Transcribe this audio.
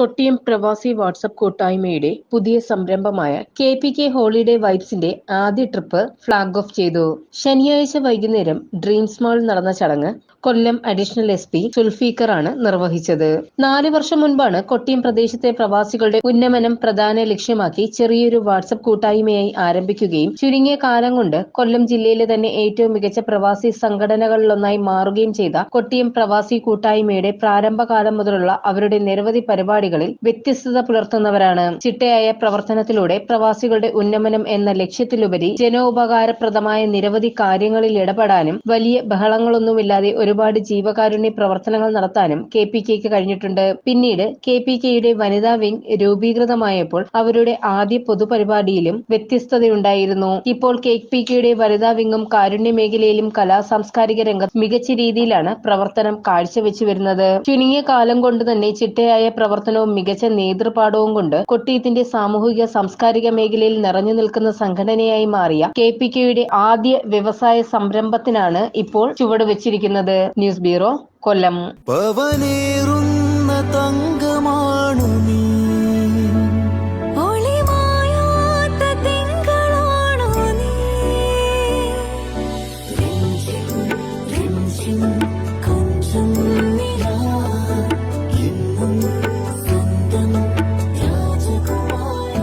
കൊട്ടിയം പ്രവാസി വാട്സപ്പ് കൂട്ടായ്മയുടെ പുതിയ സംരംഭമായ കെ പി കെ ഹോളിഡേ വൈബ്സിന്റെ ആദ്യ ട്രിപ്പ് ഫ്ളാഗ് ഓഫ് ചെയ്തു. ശനിയാഴ്ച വൈകുന്നേരം ഡ്രീംസ് മാൾ നടന്ന ചടങ്ങ് കൊല്ലം അഡീഷണൽ എസ് പി സുൽഫീക്കറാണ് നിർവഹിച്ചത്. നാല് വർഷം മുൻപാണ് കൊട്ടിയം പ്രദേശത്തെ പ്രവാസികളുടെ ഉന്നമനം പ്രധാന ലക്ഷ്യമാക്കി ചെറിയൊരു വാട്സപ്പ് കൂട്ടായ്മയായി ആരംഭിക്കുകയും ചുരുങ്ങിയ കാലം കൊണ്ട് കൊല്ലം ജില്ലയിലെ തന്നെ ഏറ്റവും മികച്ച പ്രവാസി സംഘടനകളിലൊന്നായി മാറുകയും ചെയ്ത കൊട്ടിയം പ്രവാസി കൂട്ടായ്മയുടെ പ്രാരംഭകാലം മുതലുള്ള അവരുടെ നിരവധി പരിപാടികളിൽ വ്യത്യസ്തത പുലർത്തുന്നവരാണ്. ചിട്ടയായ പ്രവർത്തനത്തിലൂടെ പ്രവാസികളുടെ ഉന്നമനം എന്ന ലക്ഷ്യത്തിലുപരി ജനോപകാരപ്രദമായ നിരവധി കാര്യങ്ങളിൽ ഇടപെടാനും വലിയ ബഹളങ്ങളൊന്നുമില്ലാതെ ഒരുപാട് ജീവകാരുണ്യ പ്രവർത്തനങ്ങൾ നടത്താനും കെ പി കെക്ക് കഴിഞ്ഞിട്ടുണ്ട്. പിന്നീട് കെ പി കെയുടെ വനിതാ വിംഗ് രൂപീകൃതമായപ്പോൾ അവരുടെ ആദ്യ പൊതുപരിപാടിയിലും വ്യത്യസ്തതയുണ്ടായിരുന്നു. ഇപ്പോൾ കെ പി കെയുടെ വനിതാ വിംഗും കാരുണ്യ മേഖലയിലും കലാ സാംസ്കാരിക രംഗത്ത് മികച്ച രീതിയിലാണ് പ്രവർത്തനം കാഴ്ചവെച്ചു വരുന്നത്. ചുരുങ്ങിയ കാലം കൊണ്ട് തന്നെ ചിട്ടയായ പ്രവർത്തനവും മികച്ച നേതൃപാടവും കൊണ്ട് കൊട്ടിയത്തിന്റെ സാമൂഹിക സാംസ്കാരിക മേഖലയിൽ നിറഞ്ഞു നിൽക്കുന്ന സംഘടനയായി മാറിയ കെ പി കെയുടെ ആദ്യ വ്യവസായ സംരംഭത്തിനാണ് ഇപ്പോൾ ചുവട് വെച്ചിരിക്കുന്നത്. News bureau Kollam. പവനേറുന്ന